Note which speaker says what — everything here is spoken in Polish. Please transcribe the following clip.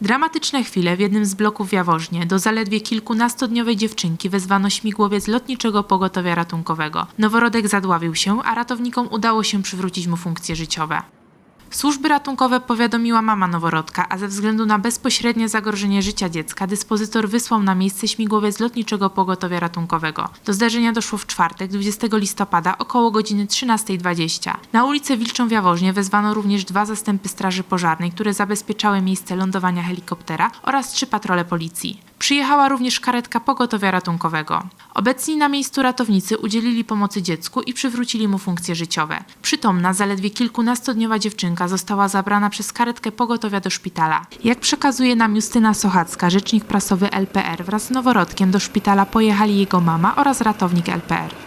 Speaker 1: Dramatyczne chwile w jednym z bloków w Jaworznie. Do zaledwie kilkunastodniowej dziewczynki wezwano śmigłowiec lotniczego pogotowia ratunkowego. Noworodek zadławił się, a ratownikom udało się przywrócić mu funkcje życiowe. Służby ratunkowe powiadomiła mama noworodka, a ze względu na bezpośrednie zagrożenie życia dziecka dyspozytor wysłał na miejsce śmigłowiec lotniczego pogotowia ratunkowego. Do zdarzenia doszło w czwartek, 20 listopada około godziny 13.20. Na ulicę Wilczą w Jaworznie wezwano również dwa zastępy straży pożarnej, które zabezpieczały miejsce lądowania helikoptera oraz trzy patrole policji. Przyjechała również karetka pogotowia ratunkowego. Obecni na miejscu ratownicy udzielili pomocy dziecku i przywrócili mu funkcje życiowe. Przytomna, zaledwie kilkunastodniowa dziewczynka została zabrana przez karetkę pogotowia do szpitala. Jak przekazuje nam Justyna Sochacka, rzecznik prasowy LPR, wraz z noworodkiem do szpitala pojechali jego mama oraz ratownik LPR.